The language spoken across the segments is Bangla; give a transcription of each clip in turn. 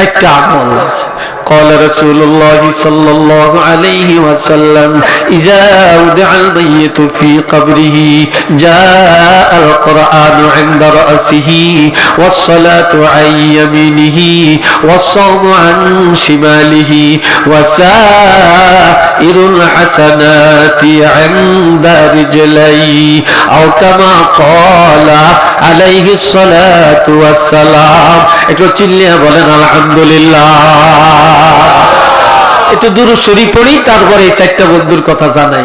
চারটা আমল আছে। قال رسول الله صلى الله عليه وسلم إذا أودع الميت في قبره جاء القرآن عند رأسه والصلاة عن يمينه والصوم عن شماله وسائر الحسنات عند رجليه أو كما قال عليه الصلاة والسلام একটু চিল্লিয়া বলেন আলহামদুলিল্লাহ একটু দুরু শরীফ পড়ি তারপরে এই চারটা বন্ধুর কথা জানাই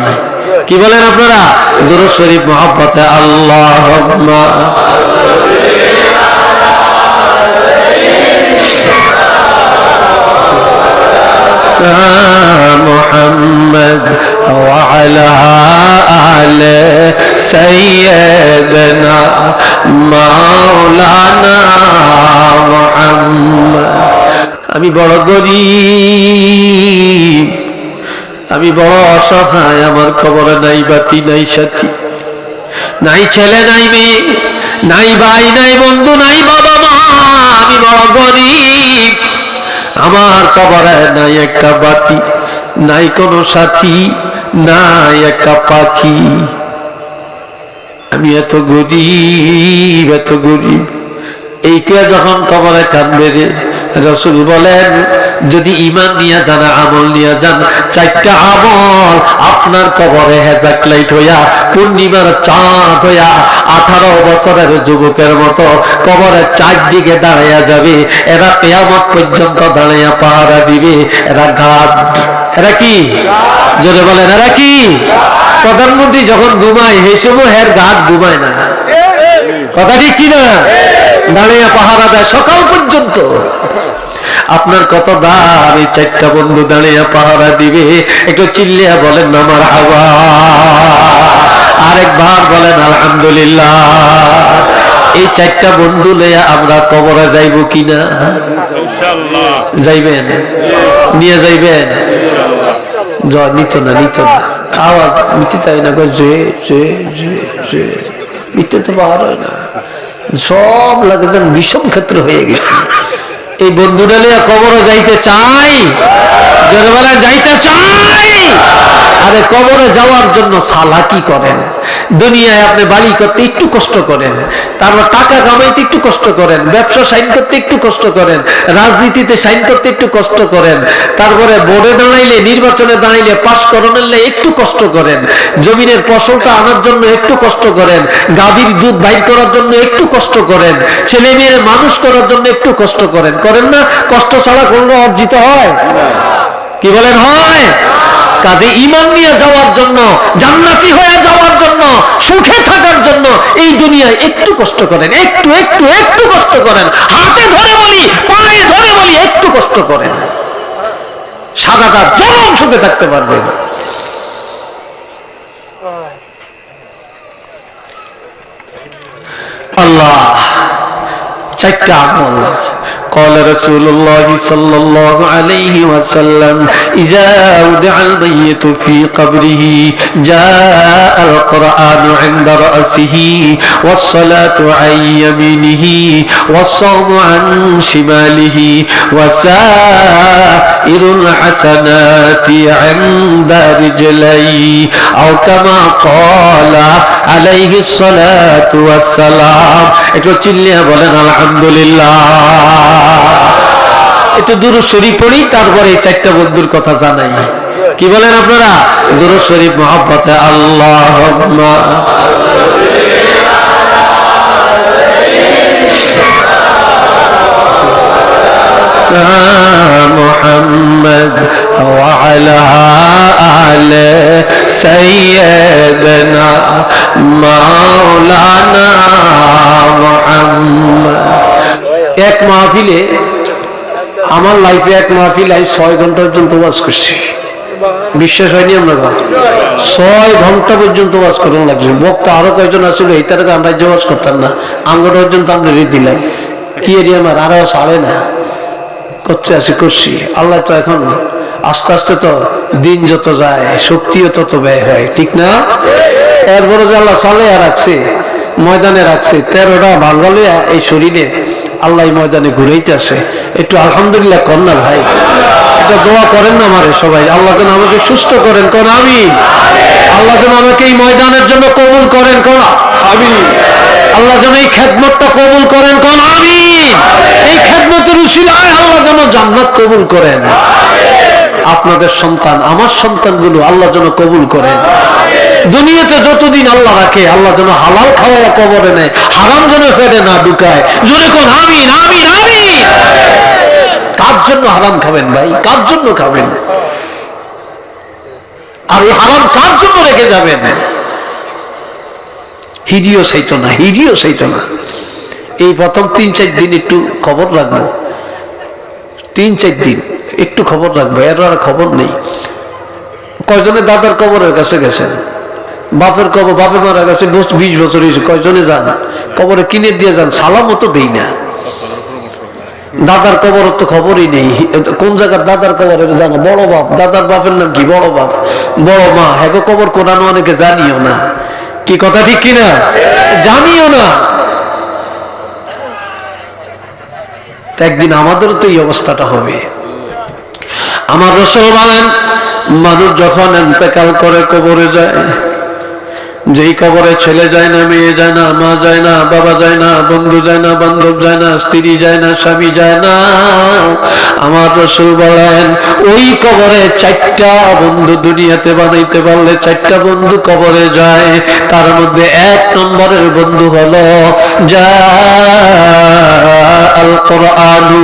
কি বলেন আপনারা দুরু শরীফ মহব্বতে আল্লাহ محمد وعلى آل سيدنا مولانا محمد আমি বড় গরিব, আমি বড় অসহায়, আমার খবরে নাই, বাতি নাই, সাথী। নাই ছেলে, নাই মেয়ে, নাই ভাই, নাই বন্ধু, নাই বাবা মা, আমি বড় গরিব। আমার কবরে নাই একটা বাতি, নাই কোনো সাথী, নাই একটা পাখি। আমি এত গরিব এত গরিব। এই কে যখন কবরে কান্দবে রে রসুল বলেন, যদি ইমান নিয়ে যান, আমল নিয়ে যান, চারটা আমল আপনার কবরে হেজাক লাইট হইয়া, পূর্ণিমার চাঁদ হইয়া, আঠারো বছরের যুবকের মতো কবরের চারদিকে দাঁড়াইয়া যাবে, এরা কেয়ামত পর্যন্ত দাঁড়াইয়া পাহারা দিবে, এরা গাছ এরা কি? জোরে বলেন, এরা কি? প্রধানমন্ত্রী যখন ঘুমায়, সেই হের গাছ ঘুমায় না। কথা ঠিক কিনা? দাঁড়িয়ে পাহারা দেয় সকাল পর্যন্ত। আপনার কত দাম? এই চারটা বন্ধু দাঁড়িয়ে পাহারা দিবে। একটু চিল্লিয়া বলেন আমার হাওয়া। আরেকবার বলেন আলহামদুলিল্লাহ। এই চারটা বন্ধু লইয়া আমরা কবরে যাইব কিনা? যাইবেন? নিয়ে যাইবেন? নিত না নিত না। আওয়াজ নিতে চাই না গো, যে যে যে নিতে তো বার হয় না। সব লোকজন বিষম ক্ষেত্র হয়ে গেছে। এই বন্ধুটা লিয়া কবরও যাইতে চাই জোরবেলা যাইতে চাই, আরে কবরে যাওয়ার জন্য সালাকি করেন। দুনিয়ায় আপনি বাড়ি করতে একটু কষ্ট করেন, তারপর টাকা কামাইতে একটু কষ্ট করেন, ব্যবসা সাইন করতে একটু কষ্ট করেন, রাজনীতিতে সাইন করতে একটু কষ্ট করেন, তারপরে বোর্ডে দাঁড়াইলে, নির্বাচনে দাঁড়াইলে পাশ করানোর একটু কষ্ট করেন, জমিনের ফসলটা আনার জন্য একটু কষ্ট করেন, গাভীর দুধ বাইর করার জন্য একটু কষ্ট করেন ছেলে মেয়ের মানুষ করার জন্য একটু কষ্ট করেন করেন না? কষ্ট ছাড়া কোনো অর্জিত হয়? কি বলেন হয়? কাজে ইমান নিয়ে যাওয়ার জন্য, জান্নাতি হয়ে যাওয়ার জন্য, সুখে থাকার জন্য এই দুনিয়ায় একটু কষ্ট করেন, একটু একটু একটু কষ্ট করেন। হাতে ধরে বলি, পায়ে ধরে বলি, একটু কষ্ট করেন। সাদাটা জনম সুখে থাকতে পারবেন। আল্লাহ, চারটা আমল আছে। قال رسول الله صلى الله عليه وسلم إذا أودع الميت في قبره جاء القرآن عند رأسه والصلاة عن يمينه والصوم عن شماله وسائر الحسنات عند رجليه أو كما قال عليه الصلاة والسلام একটু চিল্লিয়া বলেন আলহামদুলিল্লাহ একটু দুরু শরীফ পড়ি তারপরে এই চারটা বন্ধুর কথা জানাই কি বলেন আপনারা দুরু শরীফ মহব্বতে আল্লাহ محمد وعلى آل سيدنا مولانا محمد এক মাহফিলে আমার লাইফে এক মাহফিলে আমি ছয় ঘণ্টা পর্যন্ত ওয়াজ করছি। বিশ্বাস হয়নি আমরা ছয় ঘণ্টা পর্যন্ত ওয়াজ করুন লাগছে। বক্তা আরও কয়েকজন আসলে, এই তার আমরা যে ওয়াজ করতাম না। আমরা পর্যন্ত আমরা রেট দিলাম। কি এরিয়া আমার? আরও সাড়ে না। করতে আসি, করছি। আল্লাহ তো এখন আস্তে আস্তে তো দিন যত যায়, শক্তিও তত ব্যয় হয়। ঠিক না? এরপরে যে আল্লাহ সালে রাখছে, ময়দানে রাখছে, তেরোটা ভাঙ্গলে এই শরীরে আল্লাহ ময়দানে ঘুরাইতেছে একটু আলহামদুলিল্লাহ কর না ভাই। এটা দোয়া করেন না আমারে সবাই। আল্লাহ যেন আমাকে সুস্থ করেন, কোন আমি আল্লাহ যেন আমাকে এই ময়দানের জন্য কবুল করেন, কোন আমি আল্লাহ যেন এই খেদমতটা কবুল করেন, কোন আমি এই খেদমতের উশিলায় আল্লাহ যেন জান্নাত কবুল করেন। আপনাদের সন্তান, আমার সন্তানগুলো আল্লাহ যেন কবুল করেন। দুনিয়াতে যতদিন আল্লাহ রাখে, আল্লাহ যেন হালাল খাওয়া কবরে নেয়, হারাম যেন ফেরে না ঢুকায়। জোরে কোন আমিন আমিন আমিন। কার জন্য হারাম খাবেন ভাই? কার জন্য খাবেন? আর এই হারাম কার জন্য রেখে যাবেন? হিডিও সাইতো না, হিডিও সাইতো না। এই প্রথম তিন, চার দিন একটু খবর রাখব। তিন, চার দিন একটু খবর রাখব, এর আর খবর নেই। কয়জনের দাদার কবরের কাছে গেছেন? বাপের কবর বাপে মারা গেছে, বিশ বছর হয়েছে, কয়জনে যান? কবরে কিনে দিয়ে যান সালামও তো দেই না। দাদার কবর তো খবরই নেই। কোন জায়গার দাদার কবর জানো? বড় বাপ। দাদার বাপের নাম কি? বড় বাপ। বড় মা। হ্যাঁ কবর কোরআন অনেকে জানিও না। কি কথা, ঠিক কিনা? জানিও না। একদিন আমাদেরও তো এই অবস্থাটা হবে। আমার রসল বলেন, মানুষ যখন এন্তেকাল করে কবরে যায় যেই কবরে ছেলে যায় না, মেয়ে যায় না, মা যায় না, বাবা যায় না, বন্ধু যায় না, বান্ধব যায় না, স্ত্রী যায় না, স্বামী যায় না, আমার রসুল বলেন, ওই কবরে চারটা বন্ধু দুনিয়াতে বানাইতে পারলে চারটা বন্ধু কবরে যায়, তার মধ্যে এক নম্বরের বন্ধু হলো যা আল কোরআনু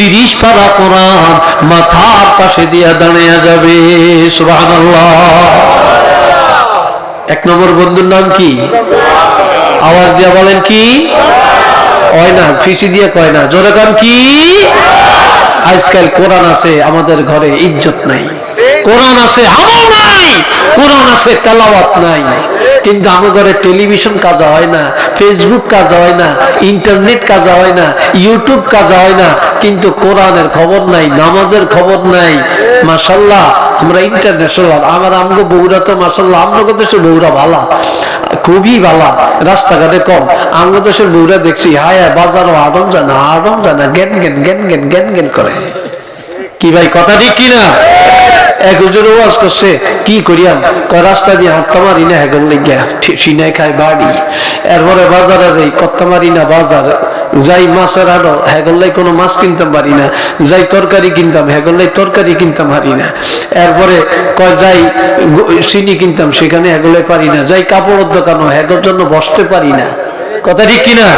30 পারা কোরআন মাথার পাশে দিয়া দাঁড়িয়ে যাবে। সুবহানাল্লাহ। এক নম্বর বন্ধুর নাম কি? আওয়াজ দিয়া বলেন কি? হয় না, ফিসি দিয়ে কয় না। জোরে কান কি? আজকাল কোরআন আছে আমাদের ঘরে ইজ্জত নাই। কোরআন আছে আমল নাই, কোরআন আছে তেলাওয়াত নাই। কিন্তু আমার ঘরে টেলিভিশন কাজা হয় না ফেসবুক কাজ হয় না ইন্টারনেট কাজা হয় না ইউটিউব কাজা হয় না, কিন্তু কোরআনের খবর নাই, নামাজের খবর নাই। মাসাল্লাহ আমরা ইন্টারন্যাশনাল আমার আমগো বউরা তো মাসাল্লাহ আমগো দেশের বউরা ভালা, খুবই ভালা, রাস্তাঘাটে কম। আমগো দেশের বৌরা দেখছি, হায় হায়, বাজারও আডম জানা আডম জানা, জ্ঞান জ্ঞান জ্ঞান জ্ঞান জ্ঞান জ্ঞান করে। কি ভাই, কথা ঠিক কিনা? এক হুজুর ওয়াজ করছে, কি করিয়াম? কয় রাস্তা দিয়ে হাঁটতে মারি না হেগল লেগিয়া সিনাই খায় বাড়ি। এরপরে বাজারে যাই করতে মারি না বাজার, যাই মাছের আড়ো হেগল্লাই কোনো মাছ কিনতাম পারি না, যাই তরকারি কিনতাম হেগল্লাই তরকারি কিনতাম পারি না। এরপরে কয়, যাই চিনি কিনতাম, সেখানে হেগলাই পারি না, যাই কাপড়ের দোকানও হেগর জন্য বসতে পারি না। কথা ঠিক কিনা?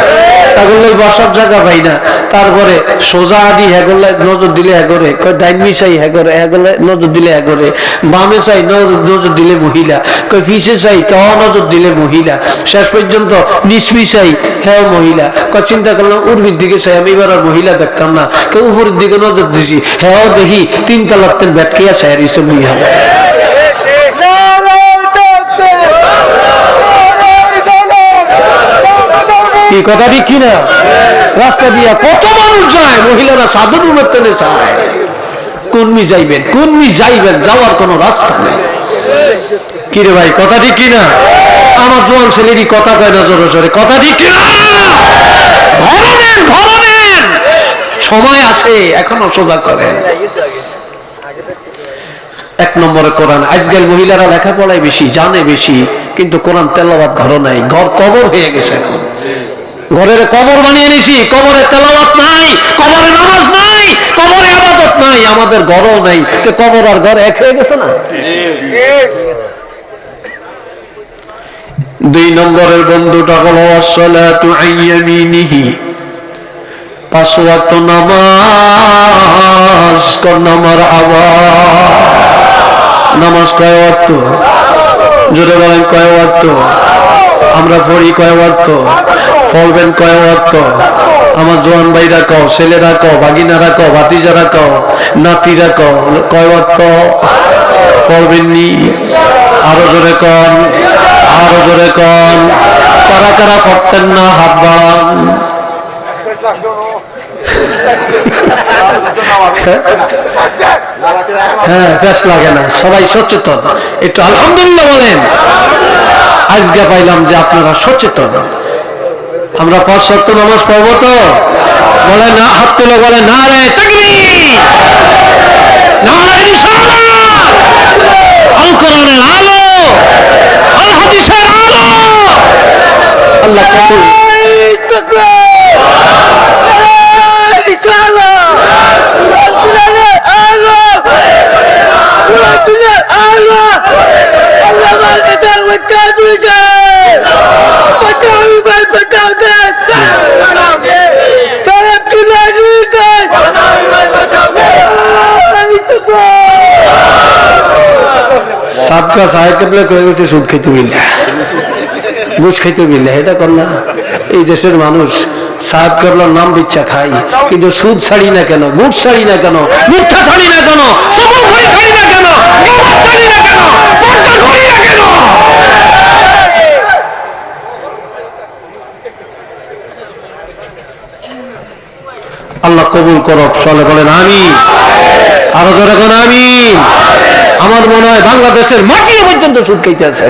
হেগল্লাই বসার জায়গা পাই না। তারপরে সোজা আদি হেগল্লাই নজর দিলে হেগরে, কয় ডাইন মিশাই হেগরে হেগলে নজর দিলে হেগরে, বামে চাই নজর দিলে মহিলা, কয় ফিসে চাই তাও নজর দিলে মহিলা, শেষ পর্যন্ত নিসমি চাই হ্যাঁ মহিলা, কয় চিন্তা করলাম উর্মির দিকে চাই, আমি এবার আর মহিলা দেখতাম না কেউ উপরের দিকে নজর দিছি হ্যাঁ দেখি তিন তালাক ব্যাটকিয়া চাই ইসব মহিলা কি কথা ঠিক কিনা? রাস্তা দিয়া কত মানুষ যায়, মহিলারা সাধু রুমের তেনে চায় কুর্মি যাইবেন কুর্মি যাইবেন, যাওয়ার কোনো রাস্তা নেই। কিরে ভাই, কথা ঠিক কিনা? আমার জোয়ান ছেলেরই কথা কয় না জোরে জোরে, কথা ঠিক কিনা? ঘর নেন, ঘর সময় আছে, এখনও সোজা করেন। এক নম্বরে কোরআন, আজকাল মহিলারা লেখাপড়ায় বেশি, জানে বেশি, কিন্তু কোরআন তেলাবাদ ঘর নাই, ঘর কবর হয়ে গেছে এখন। ঘরের কবর বানিয়ে নিছি, কবরে তেলাওয়াত নাই, কবরে নামাজ নাই, কবরে আবাদত নাই, আমাদের ঘরও নাই। কবর আর ঘর এক হয়ে গেছে না? দুই নম্বরের বন্ধুটা হলো, আসসালাতু আইয়ামিনিহি। পাঁচ নামাজ কর নামার আওয়াজ। নামাজ কয় ওয়াক্ত? জোরে বলেন কয় ওয়াক্ত? আমরা পড়ি কয় ওয়াক্ত? পড়বেন কয় ওয়াক্ত? আমার জোয়ান ভাইরা কও, ছেলেরা কও বাগিনারা কও, ভাতিজারা কও, নাতিরা কও, কয় ওয়াক্ত? পড়বেননি? আরও জোরে কন, আরও জোরে কন। কারা কারা পড়তেন না, হাত বাড়ান। হ্যাঁ বেশ লাগে না, সবাই সচেতন। একটু আলহামদুলিল্লাহ বলেন। আজকে পাইলাম যে আপনারা সচেতন। আমরা পাঁচ সত্য নামাজ পড়ব তো? বলে না, হাত তুলে বলে না রে হাদিসের আলো! আল্লাহ কবুল সাবকা সাহেব কেবলে কয়ে গেছে সুদ খেতে বিল্লা ঘুষ খেতে বিল্লা এটা কর না। এই দেশের মানুষ সাহেব কেবলার নাম বিচ্ছা খাই কিন্তু সুদ ছাড়ি না কেন ঘুষ ছাড়ি না কেন মিথ্যা ছাড়ি না কেন ছাড়ি না কেন ছাড়ি না কেন। কেন আল্লাহ কবুল করব সলে বলেন আমি আরও ধরে কোন আমি আমার মনে হয় বাংলাদেশের মাটি পর্যন্ত সুদ খাইতে আছে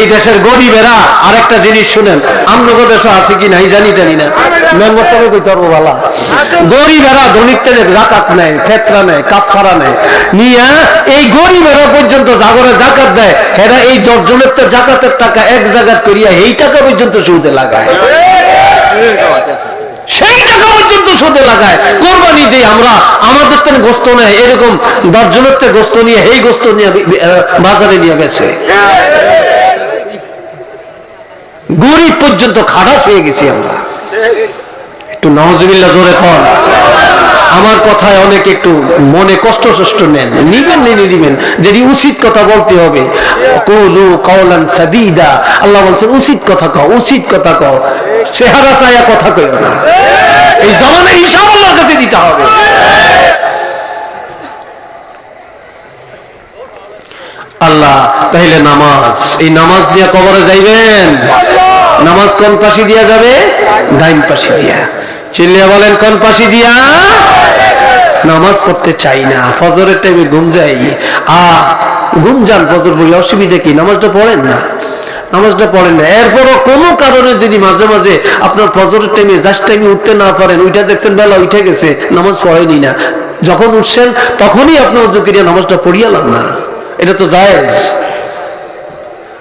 এই দেশের গরিবেরা আরেকটা জিনিস শুনেন, আমনগর দেশে আছে কি নাই জানি জানি না। মেম্বার সাহেব কইতে পারব বালা গরিবেরা ধনিকতে জাকাত নেয়, ফেতরা নেয় কাফারা নেয়। নিয়ে এই গরিবেরা পর্যন্ত জাগরে জাকাত দেয় এরা এই দশজনের তো জাকাতের টাকা এক জায়গাত করিয়া এই টাকা পর্যন্ত সুদে লাগায়। সেই টাকা পর্যন্ত সুদে লাগায়। কোরবানি দিই আমরা আমাদের থেকে গোস্ত নেয়, এরকম দশজনের গোস্ত নিয়ে এই গোস্ত নিয়ে বাজারে নিয়ে গেছে। গরিব পর্যন্ত খারাপ হয়ে গেছি আমরা। একটু নওয়াজবিল্লা জোরে কন। আমার কথায় অনেক একটু মনে কষ্ট সষ্ট নেন। নিবেন নিয়ে নিবেন। যদি উচিত কথা বলতে হবে, কৌলু কওলান সাদিদা। আল্লাহ বলছেন, উচিত কথা কও, উচিত কথা কও। চেহারা চায়া কথা কইও না। এই জমানের হিসাব আল্লাহর কাছে দিতে হবে। আল্লাহ তাইলে নামাজ। এই নামাজ দিয়ে কবরে যাইবেন। নামাজ কোন পাশে দিয়া যাবে? ডাইন পাশে দিয়া। চিল্লিয়া বলেন, কোন পাশে দিয়া? নামাজ পড়তে চাই না, ফজরের টাইমে ঘুম যাই। আ, ঘুম যান, ফজর পড়লে অসুবিধা কি? নামাজটা পড়েন না। নামাজটা পড়েন না। এরপরও কোনো কারণে যদি মাঝে মাঝে আপনার ফজরের টাইমে জাস্ট টাইমে উঠতে না পারেন ওইটা দেখছেন বেলা উঠে গেছে, নামাজ পড়েনি না। যখন উঠছেন, তখনই আপনার উজু করিয়া নামাজটা পড়িয়ালাম না। এটা তো জায়েজ।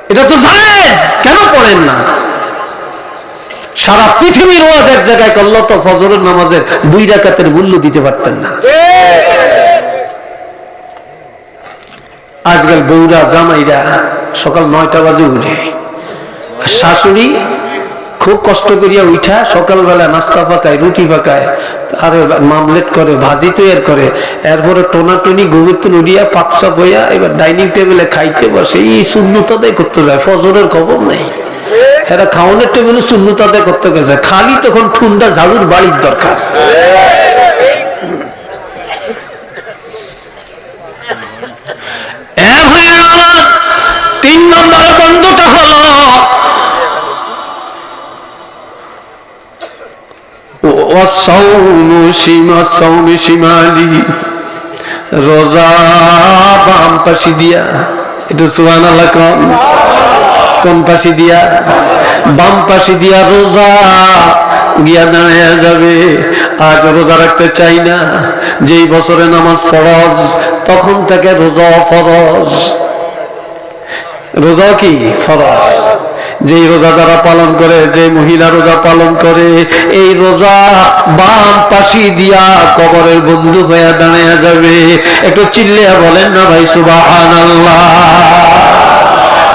এটা তো জায়েজ! কেন পড়েন না? সারা পৃথিবীর ওয়াজ এক জায়গায় করল তো ফজরের নামাজের দুই রাকাতের মূল্য দিতে পারতেন না। আজকাল বউরা, জামাইরা সকাল নয়টা বাজে উঠে। শাশুড়ি খুব কষ্ট করিয়া উঠা, সকালবেলা নাস্তা পাকায়, রুটি পাকায়, আর মামলেট করে, ভাজি তৈরি করে, এরপরে টোনাটনি গোবিত্তন উড়িয়া পাকসা বইয়া এবার ডাইনিং টেবিলে খাইতে বসে, এই শূন্যতাদাই করতে যায়, ফজরের খবর নেই। এরা খাওয়ানোর টেবিলে শূন্যতা করতে গেছে। খালি তখন ঠুন্ডা ঝাড়ুর বাড়ির দরকার। তিন বন্ধুটা সীমা সীমালি, রোজা বাম পাশি দিয়া, এটা সুহান কোন পাশি দিয়া, বাম পাশি দিয়া রোজা গিয়া দাঁড়াইয়া যাবে। আজ রোজা রাখতে চাই না, যেই বছরে নামাজ ফরজ, তখন থেকে রোজা ফরজ। রোজা কি? ফরজ। রোজা যারা পালন করে যে মহিলা রোজা পালন করে, এই রোজা বাম পাশি দিয়া কবরের বন্ধু হয়ে দাঁড়িয়ে যাবে। একটু চিল্লিয়া বলেন না ভাই সুবাহান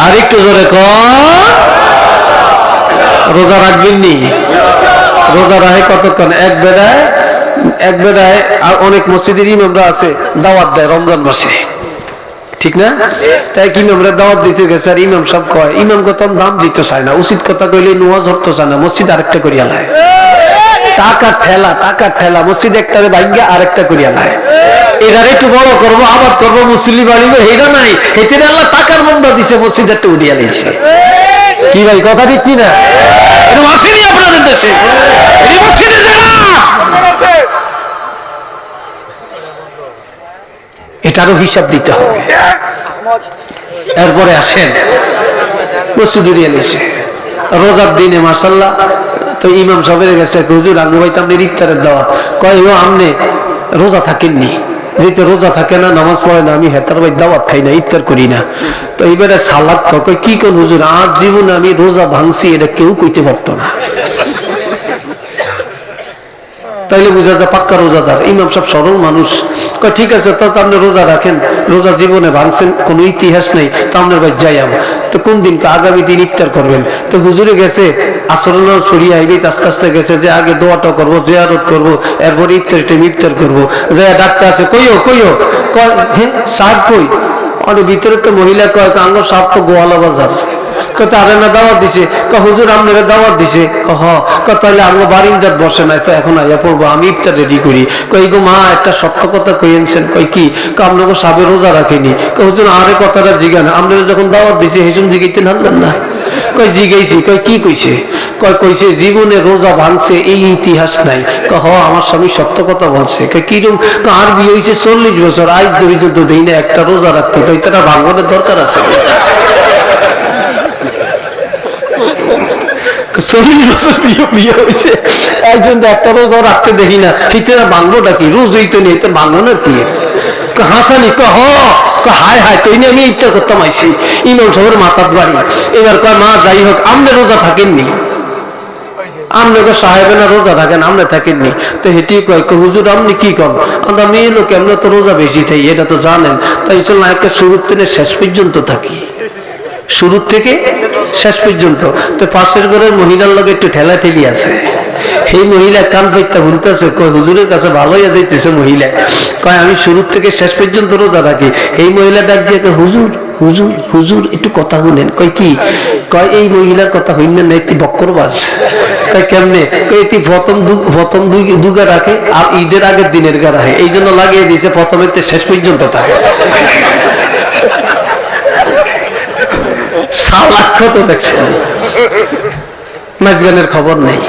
আর একটু জোরে রোজা রাখবেন নি? রোজা রাখে কতক্ষণ? এক বেড়ায় এক বেড়ায় আর অনেক মসজিদের ইমামরা আছে, দাওয়াত দেয় রমজান মাসে। ঠিক না? তাই কি ইমামরা দাওয়াত দিতে গেছে আর ইমাম সব কয়, ইমাম কত দাম দিতে চায় না, উচিত কথা কইলে নোয়াজ ধরতে চায় না, মসজিদ আরেকটা করিয়া লায়। টাকার ঠেলা টাকার ঠেলা, মসজিদ একটারে ভাঙ্গা আরেকটা করিয়া লায়। এটার একটু বড় করব আবার করব মুসলিম বাড়িবে এইটা নাই। এতে আল্লাহ টাকার দিছে মসজিদ একটা উঠিয়া দিয়েছে কি ভাই কথা ঠিক কি না? এরকম আসেনি আপনাদের দেশে। এই মসজিদে এটারও হিসাব দিতে হবে। এরপরে আসেন। মসজিদুরিয়া এসে রোজার দিনে মাসাল্লাহ তো ইমাম সাহেবের গেছে হুজুর আঙ্গু ভাই আপনি ইফতারের দেওয়া কয় আমনে রোজা থাকেননি। যেহেতু রোজা থাকে না, নামাজ পড়ে না, আমি হেতার ভাই দাওয়াত খাই না, ইফতার করি না। তো এইবারে সালাদ তো কি কোন হুজুর? আজ জীবনে আমি রোজা ভাঙছি, এটা কেউ কইতে পারতো না। তাইলে বুঝা যায় পাক্কা রোজাদার। ইমাম সব সরল মানুষ। কয়, ঠিক আছে, তো আপনি রোজা রাখেন। রোজা জীবনে ভাঙছেন, কোনো ইতিহাস নেই, তো আপনার ভাই যাই আম। তো কোন দিন আগামী দিন ইফতার করবেন? তো হুজুরে গেছে আসরণ ছড়িয়ে আইবি আস্তে আস্তে গেছে যে আগে দোয়াটা করব, জিয়ারত করব, এরপর ইফতার টাইম ইফতার করব। যে ডাক্তার আছে কইও কইও কয় হ্যাঁ সাহেব কই? অনেক ভিতরে তো মহিলা কয়, আঙ্গ সাপ তো গোয়ালা বাজার। দাওয়াত দিছে? দাওয়াত দিছে। ক হ তাহলে বসে নাই? তো এখন পড়ব, আমি রেডি করি। মা, একটা কথা কই কি? রোজা আরে কথাটা যখন দাওয়াত দিছে জিগাইতে না। কই কই কি কইছে? জীবনে রোজা ভাঙছে, এই ইতিহাস নাই। ক হ আমার স্বামী সত্য কথা বলছে। কিরম আর বিয়ে হয়েছে চল্লিশ বছর। আজ তো দেই না একটা রোজা রাখতে। তো এটা ভাঙনের দরকার আছে। চল্লিশ বিয়ে বিয়ে হয়েছে। একজন একটা রোজ রাখতে দেখি না। হিতেরা বাংলোটা কি? রোজ এই তো তো বাংলো না কি হাসানি হায় হায় আমি করতাম আইসি। ইমাম মাথার বাড়ি। এবার কয় মা, যাই হোক রোজা থাকেননি। আমনে তো না রোজা থাকেন, আমনে থাকেননি। তো হেঁটে কয় হুজুর আপনি কি করেন আমরা মেয়ে লোক আমরা তো রোজা বেশি থাই এটা তো জানেন। তাই চল না, একটা শুরুর থেকে শেষ পর্যন্ত থাকি। শুরু থেকে শেষ পর্যন্ত। তো পাশের ঘরের মহিলার লগে একটু ঠেলা ঠেলি আছে। এই মহিলা কান পাইতে শুনতেছে কয়, হুজুরের কাছে ভালো হইয়া যাইতেছে মহিলা। কয়, আমি শুরু থেকে শেষ পর্যন্ত রোজা রাখি। এই মহিলা ডাক দিয়ে হুজুর হুজুর হুজুর, একটু কথা শুনেন। কয়, কি? কয়, এই মহিলার কথা হইলেন না একটি বক্করবাজ কয়, কেমনে? কয়, এটি প্রথম প্রথম দুই, দুগা রাখে আর ঈদের আগের দিনের গা রাখে। এই জন্য লাগিয়ে দিয়েছে প্রথমের শেষ পর্যন্ত থাকে সালাক্ষ তো দেখছেন নাচগানের খবর নেই।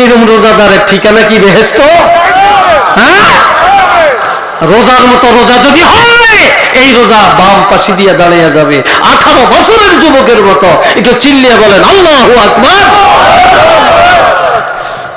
এরকম রোজাদারের ঠিকানা কি বেহেস্ত হ্যাঁ? রোজার মতো রোজা যদি হয়, এই রোজা বাম পাশে দিয়ে দাঁড়িয়ে যাবে। আঠারো বছরের যুবকের মতো, একটু চিল্লিয়ে বলেন, আল্লাহ আকবার।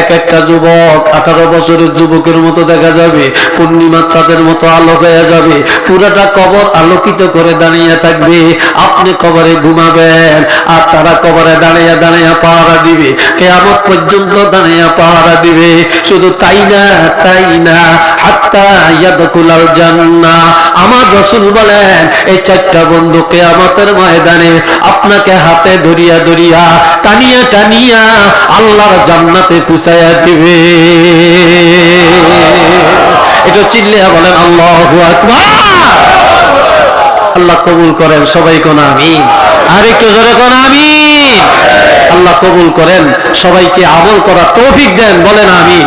এক একটা যুবক আঠারো বছরের যুবকের মতো দেখা যাবে পূর্ণিমা চাঁদের মতো আলো হয়ে যাবে, পুরাটা কবর আলোকিত করে দাঁড়িয়ে থাকবে। আপনি কবরে ঘুমাবেন, আর তারা কবরে দাঁড়িয়ে দাঁড়িয়ে পাহারা দিবে, কেয়ামত পর্যন্ত দাঁড়িয়ে পাহারা দিবে। শুধু তাই না তাই না, হাত্তা ইয়াদকুলাল জান্নাহ। আমার রসুল বলেন, এই চারটা বন্ধু কেয়ামতের ময়দানে আপনাকে হাতে ধরিয়া ধরিয়া টানিয়া টানিয়া আল্লাহর জান্নাতে পুষাইয়া দিবে। এটা বলেন, আল্লাহ আল্লাহ কবুল করেন, সবাই কোন আমি আর একটু জোরে কোন আমি আল্লাহ কবুল করেন, সবাইকে আমল করা তৌফিক দেন, বলেন আমিন।